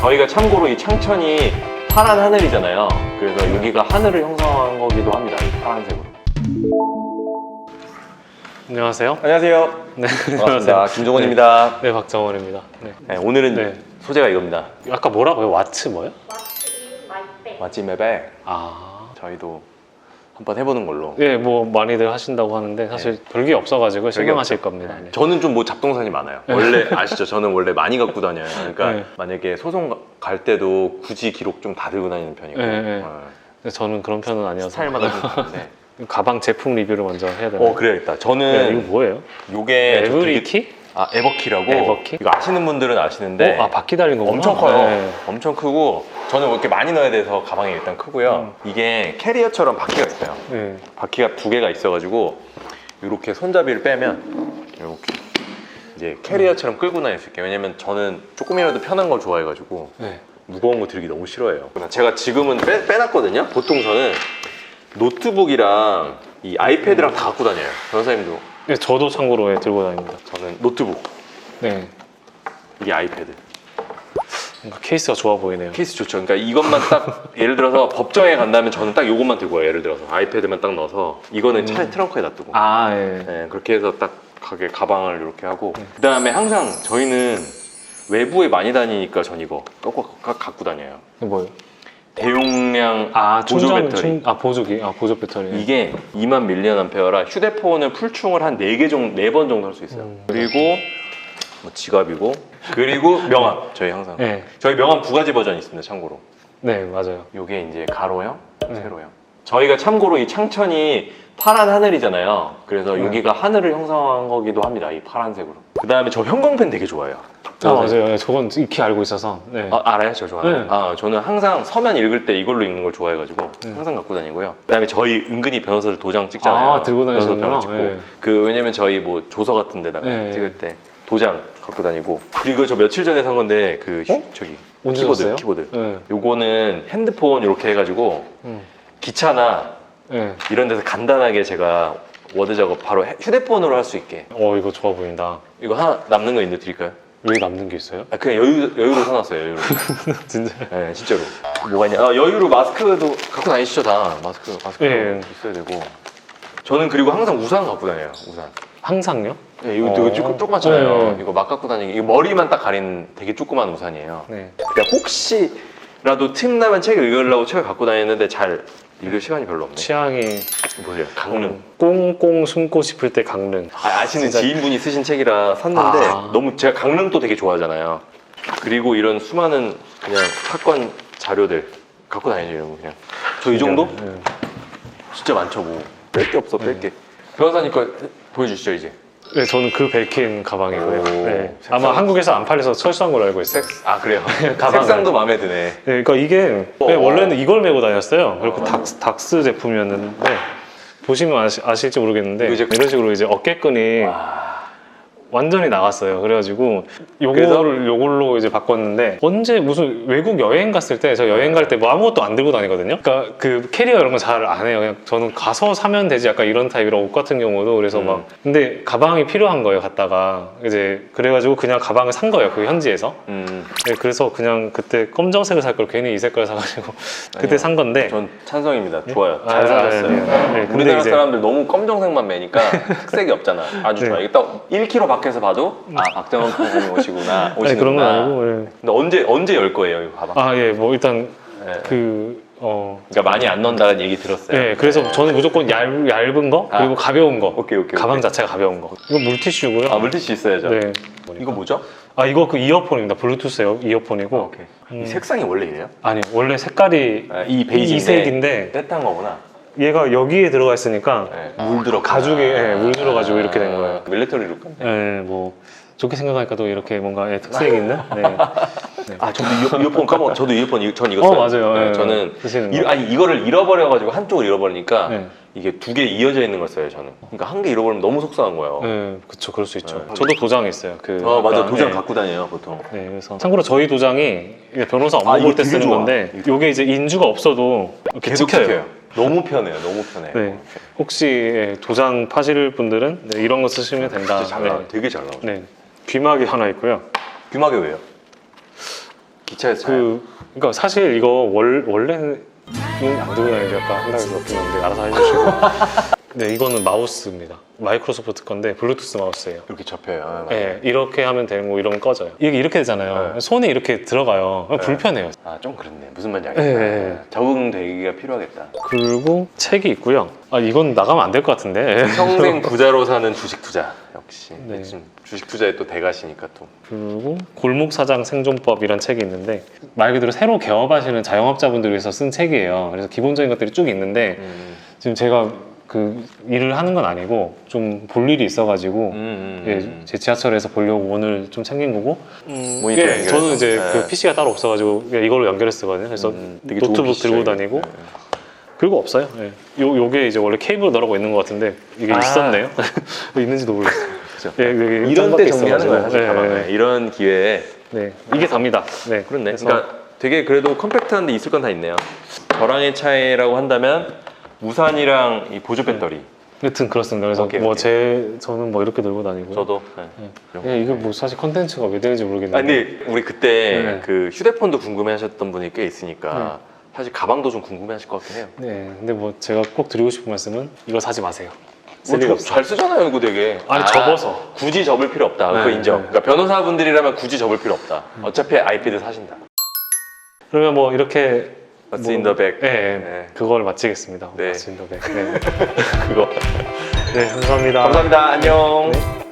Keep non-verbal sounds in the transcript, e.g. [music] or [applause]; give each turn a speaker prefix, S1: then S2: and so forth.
S1: 저희가 참고로 이 창천이 파란 하늘이잖아요. 그래서 여기가 하늘을 형성한 거기도 합니다. 이 파란색으로.
S2: 안녕하세요.
S1: 안녕하세요.
S2: 네,
S1: 반갑습니다. 김종원입니다.
S2: 네, 박정원입니다. 네.
S1: 네, 오늘은
S2: 네.
S1: 소재가 이겁니다.
S2: 아까 뭐라고요? 왓츠 뭐요?
S3: What's in my bag?
S1: 맛집 맵에
S2: 아,
S1: 저희도 한번 해보는 걸로.
S2: 예, 뭐 많이들 하신다고 하는데 사실 별게 없어가지고 실망하실 겁니다. 네.
S1: 저는 좀 뭐 잡동사니 많아요. 원래 아시죠? 저는 원래 많이 갖고 다녀요. 그러니까
S2: 네.
S1: 만약에 소송 가- 갈 때도 굳이 기록 좀 다 들고 다니는 편이고
S2: 네, 네. 저는 그런 편은 아니어서
S1: 스타일마다 좀 [laughs] 다른데.
S2: 가방 제품 리뷰를 먼저 해야 되나요?
S1: 어 그래야겠다.
S2: 네,
S1: 저는
S2: 이거 뭐예요?
S1: 요게
S2: 에브리키?
S1: 아 에버키라고
S2: 에버키?
S1: 이거 아시는 분들은 아시는데
S2: 어, 아 바퀴 달린 거구나.
S1: 엄청 커요.
S2: 네.
S1: 엄청 크고 저는 뭐 이렇게 많이 넣어야 돼서 가방이 일단 크고요. 이게 캐리어처럼 바퀴가 있어요.
S2: 네.
S1: 바퀴가 두 개가 있어가지고 이렇게 손잡이를 빼면 이렇게 이제 캐리어처럼 끌고 다닐 수 있게. 왜냐면 저는 조금이라도 편한 걸 좋아해가지고
S2: 네.
S1: 무거운 거 들기 너무 싫어해요. 제가 지금은 빼, 빼놨거든요. 보통 저는 노트북이랑 이 아이패드랑 다 갖고 다녀요. 변호사님도
S2: 네, 저도 참고로 예, 들고 다닙니다.
S1: 저는 노트북,
S2: 네.
S1: 이게 아이패드.
S2: 뭔가 케이스가 좋아 보이네요.
S1: 케이스 좋죠. 그러니까 이것만 딱 [laughs] 예를 들어서 법정에 간다면 저는 딱 이것만 들고 와요. 예를 들어서 아이패드만 딱 넣어서 이거는 차에 트렁크에 놔두고
S2: 아, 예.
S1: 네, 그렇게 해서 딱 가게 가방을 이렇게 하고 그 다음에 항상 저희는 외부에 많이 다니니까 전 이거 꼭 갖고 다녀요.
S2: 이거 뭐예요?
S1: 대용량
S2: 아,
S1: 보조
S2: 충전,
S1: 배터리.
S2: 충, 아, 보조기. 아, 보조 배터리.
S1: 이게 2만 밀리언 암페어라 휴대폰을 풀충을 한 4개 정도, 4번 정도 할 수 있어요.
S2: 음.
S1: 그리고 뭐 지갑이고 그리고 명함 저희 항상
S2: 네.
S1: 저희 명함 두 가지 버전이 있습니다. 참고로.
S2: 네, 맞아요.
S1: 요게 이제 가로형,
S2: 네.
S1: 세로형. 저희가 참고로 이 창천이 파란 하늘이잖아요. 그래서
S2: 네.
S1: 여기가 하늘을 형성한 거기도 합니다. 이 파란색으로. 그 다음에 저 형광펜 되게 좋아해요.
S2: 아, 맞아요. 예, 저건 익히 알고 있어서. 네.
S1: 아, 알아요? 저 좋아해요.
S2: 네.
S1: 아, 저는 항상 서면 읽을 때 이걸로 읽는 걸 좋아해가지고
S2: 네.
S1: 항상 갖고 다니고요. 그 다음에 저희 은근히 변호사들 도장 찍잖아요.
S2: 아, 들고
S1: 변호사
S2: 다니시는구나.
S1: 도장 찍고.
S2: 네.
S1: 그 왜냐면 저희 뭐 조서 같은 데다가
S2: 네.
S1: 찍을 때 도장 갖고 다니고. 그리고 저 며칠 전에 산 건데 그 휴-
S2: 어?
S1: 저기
S2: 언제
S1: 키보드,
S2: 샀어요?
S1: 키보드.
S2: 네.
S1: 요거는 핸드폰 이렇게 해가지고
S2: 음.
S1: 기차나
S2: 네.
S1: 이런 데서 간단하게 제가 워드 작업 바로 해- 휴대폰으로 할 수 있게
S2: 어, 이거 좋아 보인다.
S1: 이거 하나 남는 거 있는데 드릴까요?
S2: 여기 남는 게 있어요?
S1: 아 그냥 여유, 여유로 사놨어요 여유로 [laughs]
S2: 진짜.
S1: 네 진짜로 뭐가 있냐 아, 여유로 마스크도 갖고 다니시죠 다 마스크 마스크
S2: 예.
S1: 있어야 되고 저는 그리고 항상 우산 갖고 다녀요 우산
S2: 항상요?
S1: 네, 이거
S2: 어.
S1: 되게 조금 조그맣잖아요
S2: 네.
S1: 이거 막 갖고 다니기 이거 머리만 딱 가린 되게 조그만 우산이에요
S2: 네.
S1: 그러니까 혹시라도 틈나면 책을 읽으려고 책을 갖고 다녔는데 잘 읽을 시간이 별로 없네
S2: 취향이
S1: 뭐예요 강릉
S2: 꽁꽁 숨고 싶을 때 강릉.
S1: 아, 아시는
S2: 진짜-
S1: 지인분이 쓰신 책이라 샀는데
S2: 아.
S1: 너무 제가 강릉도 되게 좋아하잖아요. 그리고 이런 수많은 그냥 사건 자료들 갖고 다니죠 이런 거 그냥 저 이 정도?
S2: 네.
S1: 진짜 많죠 뭐 뺄 게 없어 뺄 게. 변호사님 거 보여주시죠 이제.
S2: 네, 저는 그 벨킨 가방이고요.
S1: 오,
S2: 네.
S1: 색상.
S2: 아마 한국에서 안 팔려서 철수한 걸로 알고 있어요.
S1: 색, 아 그래요. [laughs]
S2: 가방을.
S1: 색상도 마음에 드네.
S2: 네, 그러니까 이게
S1: 어.
S2: 네, 원래는 이걸 메고 다녔어요. 그리고
S1: 어.
S2: 닥스, 닥스 제품이었는데 보시면 아시, 아실지 모르겠는데
S1: 이거 이제-
S2: 이런 식으로 이제 어깨끈이
S1: 와.
S2: 완전히 나갔어요. 그래가지고? 요거를 요걸로 이제 바꿨는데 언제 무슨 외국 여행 갔을 때 저 여행 갈 때 뭐 아무것도 안 들고 다니거든요. 그러니까 그 캐리어 이런 거잘안 해요. 그냥 저는 가서 사면 되지 약간 이런 타입이라 옷 같은 경우도 그래서
S1: 음.
S2: 막 근데 가방이 필요한 거예요. 갔다가 이제 그래가지고 그냥 가방을 산 거예요. 그 현지에서.
S1: 음,
S2: 네, 그래서 그냥 그때 검정색을 살 걸 괜히 이 색깔 사가지고 [laughs] 그때
S1: 아니요.
S2: 산 건데.
S1: 전 찬성입니다. 좋아요.
S2: 아,
S1: 잘 사셨어요.
S2: 네, 네. 네, 근데
S1: 우리나라
S2: 이제-
S1: 사람들 너무 검정색만 매니까 [laughs] 특색이 없잖아. 아주
S2: 네.
S1: 좋아요. 이게 딱 1km 밖에 서 봐도 아 박정원 선생님 오시구나. [laughs]
S2: 아니 그런 건
S1: 오시는구나.
S2: 아니고. 예.
S1: 근데 언제 언제 열 거예요 이거 가방?
S2: 아 예, 뭐 일단
S1: 네.
S2: 그 어.
S1: 그러니까 많이 안 넣는다는 얘기 들었어요.
S2: 네, 그래서 저는 무조건 얇, 얇은 거 그리고
S1: 아.
S2: 가벼운 거.
S1: 오케이 오케이.
S2: 가방
S1: 오케이.
S2: 자체가 가벼운 거. 이거 물티슈고요.
S1: 아 물티슈 있어야죠.
S2: 네.
S1: 이거 뭐죠?
S2: 아 이거 그 이어폰입니다. 블루투스 이어- 이어폰이고.
S1: 오케이.
S2: 음.
S1: 이 색상이 원래 이래요?
S2: 아니 원래 색깔이
S1: 아, 이 베이지인데
S2: 이색인데
S1: 떼탄 거구나.
S2: 얘가 여기에 들어가 있으니까
S1: 네. 물 들어
S2: 가죽에 예, 물 들어가지고 이렇게 된 거예요.
S1: 밀리터리 룩 같네.
S2: 예, 뭐 좋게 생각하니까 또 이렇게 뭔가 예, 특색 있는. 네. [laughs]
S1: 아 저도 이어, 이어폰 까먹. 저도 이어폰 이- 전 이거
S2: 어
S1: 써요.
S2: 맞아요.
S1: 네,
S2: 예,
S1: 저는
S2: 쓰시는
S1: 이,
S2: 거.
S1: 아니 이거를 잃어버려가지고 한쪽을 잃어버리니까
S2: 네.
S1: 이게 두 개 이어져 있는 걸 써요 저는. 그러니까 한 개 잃어버리면 너무 속상한 거예요.
S2: 네, 그쵸, 그럴 수 있죠.
S1: 네.
S2: 저도 도장 있어요. 그
S1: 어 맞아 도장
S2: 네.
S1: 갖고 다녀요 보통.
S2: 네, 그래서 참고로 저희 도장이 이게 변호사 업무
S1: 아, 이거
S2: 볼 때
S1: 되게
S2: 쓰는
S1: 좋아.
S2: 건데 이게 이제 인주가 없어도 이렇게
S1: 계속
S2: 찍혀요.
S1: 찍혀요. 너무 편해요. 너무 편해.
S2: 네. 혹시 예, 도장 파실 분들은 네, 이런 거 쓰시면 된다.
S1: 진짜 잘 나와.
S2: 네.
S1: 되게 잘 나와.
S2: 네. 귀마개 하나 있고요.
S1: 귀마개 왜요? 기차에서.
S2: 그 그러니까 사실 이거 월 원래는 안 들고 다니지 아까 한다고 넣긴 한데 알아서 해주시고. [laughs] 네 이거는 마우스입니다. 마이크로소프트 건데 블루투스 마우스예요.
S1: 이렇게 접혀요. 아.
S2: 네, 이렇게 하면 되고 이런 꺼져요. 이게 이렇게 되잖아요.
S1: 네.
S2: 손에 이렇게 들어가요. 불편해요.
S1: 아, 좀 그렇네. 무슨 말인지 알겠다.
S2: 네, 네.
S1: 적응되기가 필요하겠다.
S2: 그리고 책이 있고요. 아 이건 나가면 안 될 것 같은데. [laughs]
S1: 평생 [laughs] 부자로 사는 주식 투자. 역시.
S2: 네.
S1: 주식 투자에 또 대가시니까 또.
S2: 그리고 골목 사장 생존법이란 책이 있는데 말 그대로 새로 개업하시는 자영업자분들 위해서 쓴 책이에요. 그래서 기본적인 것들이 쭉 있는데
S1: 음,
S2: 지금 제가 그 일을 하는 건 아니고 좀 볼 일이 있어가지고
S1: 음, 음,
S2: 예,
S1: 음.
S2: 제 지하철에서 보려고 오늘 좀 챙긴 거고
S1: 모니터
S2: 예,
S1: 연결해서.
S2: 저는 이제
S1: 네.
S2: 그 PC가 따로 없어가지고 그냥 이걸로 연결해서 쓰거든요. 그래서
S1: 음, 되게 좋은
S2: 노트북 들고
S1: 이게.
S2: 다니고
S1: 네.
S2: 그리고 없어요. 예. 요 요게 이제 원래 케이블 넣으라고 있는 것 같은데 이게
S1: 아.
S2: 있었네요. [laughs] 있는지도 모르겠어요.
S1: 그죠.
S2: 예,
S1: 이런 때 정리하는 거야, 사실
S2: 있어가지고.
S1: 가방에.
S2: 예,
S1: 이런 기회에.
S2: 네, 이게 답니다. 네,
S1: 그렇네.
S2: 그래서
S1: 그러니까 되게 그래도 컴팩트한데 있을 건 다 있네요. 저랑의 차이라고 한다면 우산이랑 이 보조 배터리.
S2: 여튼 그렇습니다. 그래서
S1: 오케이,
S2: 뭐
S1: 오케이.
S2: 제 저는 뭐 이렇게 들고 다니고.
S1: 저도. 네.
S2: 예, 이게 뭐 사실 컨텐츠가 왜 되는지 모르겠는데.
S1: 아 근데 우리 그때
S2: 네.
S1: 그 휴대폰도 궁금해하셨던 분이 꽤 있으니까 사실 가방도 좀 궁금해하실 것 같긴 해요.
S2: 네, 근데 뭐 제가 꼭 드리고 싶은 말씀은 이거 사지 마세요.
S1: 쓸뭐
S2: 리가
S1: 저-
S2: 없어요.
S1: 잘 쓰잖아요, 이거 되게.
S2: 아니, 접어서.
S1: 굳이 접을 필요 없다. 그거
S2: 네,
S1: 인정.
S2: 네.
S1: 그러니까 변호사분들이라면 굳이 접을 필요 없다. 어차피 아이패드 사신다.
S2: 그러면 뭐 이렇게
S1: What's
S2: 뭐-
S1: in the bag?
S2: 예, 예.
S1: 네.
S2: 그걸 마치겠습니다.
S1: 네.
S2: 마친더백. 네. [laughs]
S1: 그거.
S2: 네, 감사합니다.
S1: 감사합니다. 안녕.
S2: 네.